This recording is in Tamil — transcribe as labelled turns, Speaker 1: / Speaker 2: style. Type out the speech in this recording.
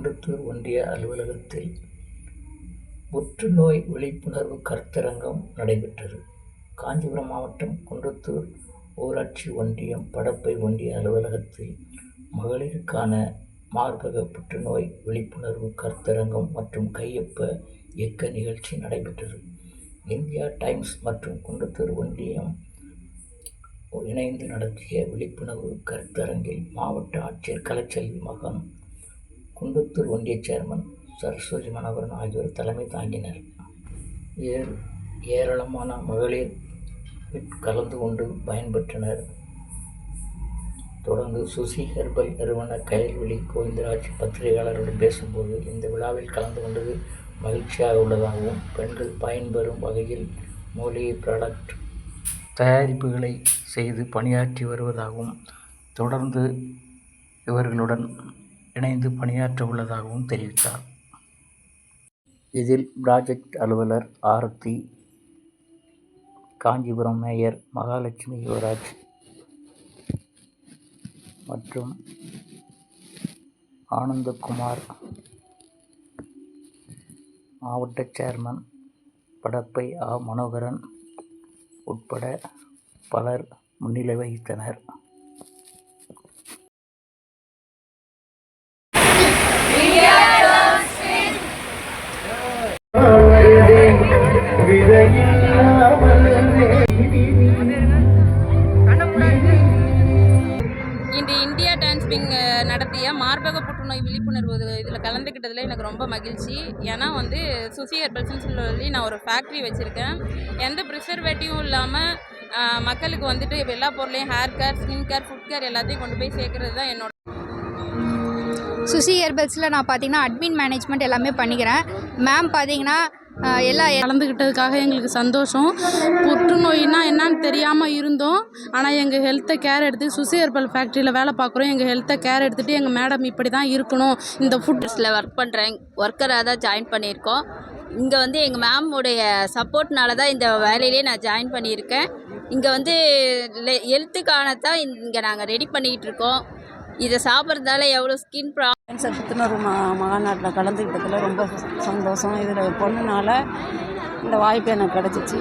Speaker 1: குன்றத்தூர் ஒன்றிய அலுவலகத்தில் புற்றுநோய் விழிப்புணர்வு கருத்தரங்கம் நடைபெற்றது. காஞ்சிபுரம் மாவட்டம் குன்றத்தூர் ஊராட்சி ஒன்றியம் படப்பை ஒன்றிய அலுவலகத்தில் மகளிருக்கான மார்பக புற்றுநோய் விழிப்புணர்வு கருத்தரங்கம் மற்றும் கையொப்ப இயக்க நிகழ்ச்சி நடைபெற்றது. இந்தியா டைம்ஸ் மற்றும் குன்றத்தூர் ஒன்றியம் இணைந்து நடத்திய விழிப்புணர்வு கருத்தரங்கில் மாவட்ட ஆட்சியர் கலைச்செல்வி மகன், குன்றத்தூர் ஒன்றிய சேர்மன் சரஸ்வதி மனோகரன் ஆகியோர் தலைமை தாங்கினர். ஏர் ஏராளமான மகளிர் கலந்து கொண்டு பயன்பெற்றனர். தொடர்ந்து சுசி ஹெர்பல் நிறுவன கயல்விழி கோவிந்தராஜ் பத்திரிகையாளருடன் பேசும்போது, இந்த விழாவில் கலந்து கொண்டது மகிழ்ச்சியாக உள்ளதாகவும், பெண்கள் பயன்பெறும் வகையில் மூலிகை ப்ராடக்ட் தயாரிப்புகளை செய்து பணியாற்றி வருவதாகவும், தொடர்ந்து இவர்களுடன் இணைந்து பணியாற்ற உள்ளதாகவும் தெரிவித்தார். இதில் ப்ராஜெக்ட் அலுவலர் ஆரத்தி, காஞ்சிபுரம் மேயர் மகாலட்சுமி யுவராஜ் மற்றும் ஆனந்தகுமார், மாவட்ட சேர்மன் படப்பை ஆ. மனோகரன் உட்பட பலர் முன்னிலை வகித்தனர்.
Speaker 2: இந்தியா நடத்திய மார்பக புற்றுநோய் விழிப்புணர்வு இதில் கலந்துக்கிட்டதில் எனக்கு ரொம்ப மகிழ்ச்சி. ஏன்னா வந்து சுசி ஹெர்பல்ஸ்னு சொல்லி நான் ஒரு ஃபேக்ட்ரி வச்சுருக்கேன். எந்த ப்ரிசர்வேட்டிவும் இல்லாமல் மக்களுக்கு வந்துட்டு எல்லா பொருளையும் hair care skin care food care எல்லாத்தையும் கொண்டு போய் சேர்க்கறது தான் என்னோட
Speaker 3: சுசி ஹெர்பல்ஸில் நான் பார்த்தீங்கன்னா அட்மின் மேனேஜ்மெண்ட் எல்லாமே பண்ணிக்கிறேன். மேம் பார்த்தீங்கன்னா எல்லாம்
Speaker 4: கலந்துக்கிட்டதுக்காக எங்களுக்கு சந்தோஷம். புற்றுநோயினா என்னன்னு தெரியாமல் இருந்தோம். ஆனால் எங்கள் ஹெல்த்தை கேர் எடுத்து சுசி ஹெர்பல் ஃபேக்ட்ரியில் வேலை பார்க்குறோம். எங்கள் ஹெல்த்தை கேர் எடுத்துகிட்டு எங்கள் மேடம் இப்படி தான் இருக்கணும். இந்த
Speaker 5: ஃபுட்ஸில் ஒர்க் பண்ணுறேன் ஒர்க்கராக தான் ஜாயின் பண்ணியிருக்கோம். இங்கே வந்து எங்கள் மேமுடைய சப்போர்ட்னால தான் இந்த வேலையிலே நான் ஜாயின் பண்ணியிருக்கேன். இங்கே வந்து ஹெல்த்துக்கான தான் இங்கே நாங்கள் ரெடி பண்ணிக்கிட்டு இருக்கோம். இதை சாப்பிட்றதால எவ்வளோ ஸ்கின் ப்ராப்ளம்
Speaker 6: கேன்சர் புத்துணர்வு மா மாநாட்டில் கலந்துக்கிட்டதில் ரொம்ப சந்தோஷம். இதில் பொண்ணுனால இந்த வாய்ப்பு எனக்கு கிடச்சிச்சு.